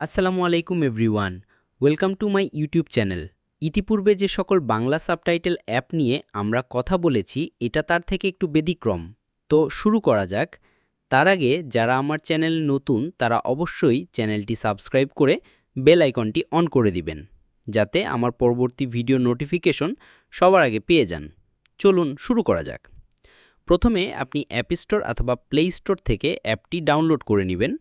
আসসালামু আলাইকুম everyone, welcome to my YouTube channel. ইতিপূর্বে যে সকল বাংলা সাবটাইটেল অ্যাপ নিয়ে আমরা কথা বলেছি, এটা তার থেকে একটু ব্যতিক্রম। তো শুরু করা যাক। তার আগে যারা আমার চ্যানেল নতুন, তারা অবশ্যই চ্যানেলটি সাবস্ক্রাইব করে বেল আইকনটি অন করে দিবেন, যাতে আমার পরবর্তী ভিডিও নোটিফিকেশন সবার আগে পেয়ে যান। চলুন শুরু করা যাক। প্রথমে আপনি অ্যাপ স্টোর অথবা প্লে স্টোর থেকে অ্যাপটি ডাউনলোড করে নেবেন।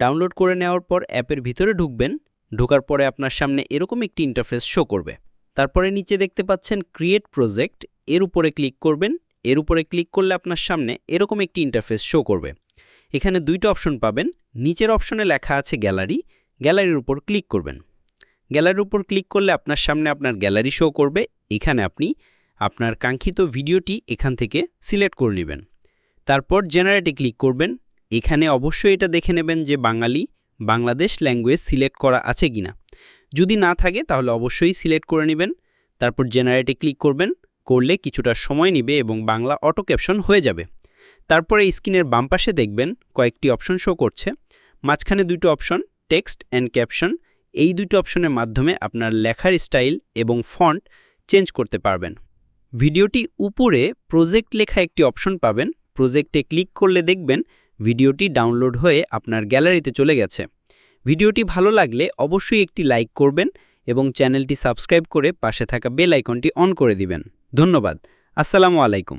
ডাউনলোড করে নেওয়ার পর অ্যাপের ভিতরে ঢুকবেন। ঢোকার পরে আপনার সামনে এরকম একটি ইন্টারফেস শো করবে। তারপরে নিচে দেখতে পাচ্ছেন ক্রিয়েট প্রজেক্ট এর উপরে ক্লিক করবেন। এর উপরে ক্লিক করলে আপনার সামনে এরকম একটি ইন্টারফেস শো করবে। এখানে দুইটা অপশন পাবেন। নিচের অপশনে লেখা আছে গ্যালারি গ্যালারির উপর ক্লিক করবেন। গ্যালারির উপর ক্লিক করলে আপনার সামনে আপনার গ্যালারি শো করবে। এখানে আপনি আপনার কাঙ্ক্ষিত ভিডিওটি এখান থেকে সিলেক্ট করে নেবেন। তারপর জেনারেটে ক্লিক করবেন। এখানে অবশ্যই এটা দেখে নেবেন যে বাঙালি বাংলাদেশ ল্যাঙ্গুয়েজ সিলেক্ট করা আছে কিনা। যদি না থাকে, তাহলে অবশ্যই সিলেক্ট করে নেবেন, তারপর জেনারেটে ক্লিক করবেন, করলে কিছুটা সময় নেবে এবং বাংলা অটো ক্যাপশন হয়ে যাবে। তারপরে স্ক্রিনের বাম পাশে দেখবেন কয়েকটি অপশন শো করছে। মাঝখানে দুটো অপশন টেক্সট অ্যান্ড ক্যাপশন এই দুটো অপশনের মাধ্যমে আপনার লেখার স্টাইল এবং ফন্ট চেঞ্জ করতে পারবেন। ভিডিওটি উপরে প্রজেক্ট লেখা একটি অপশন পাবেন। প্রজেক্টে ক্লিক করলে দেখবেন ভিডিওটি ডাউনলোড হয়ে আপনার গ্যালারিতে চলে গেছে। ভিডিওটি ভালো লাগলে অবশ্যই একটি লাইক করবেন এবং চ্যানেলটি সাবস্ক্রাইব করে পাশে থাকা বেল আইকনটি অন করে দিবেন। ধন্যবাদ। আসসালামু আলাইকুম।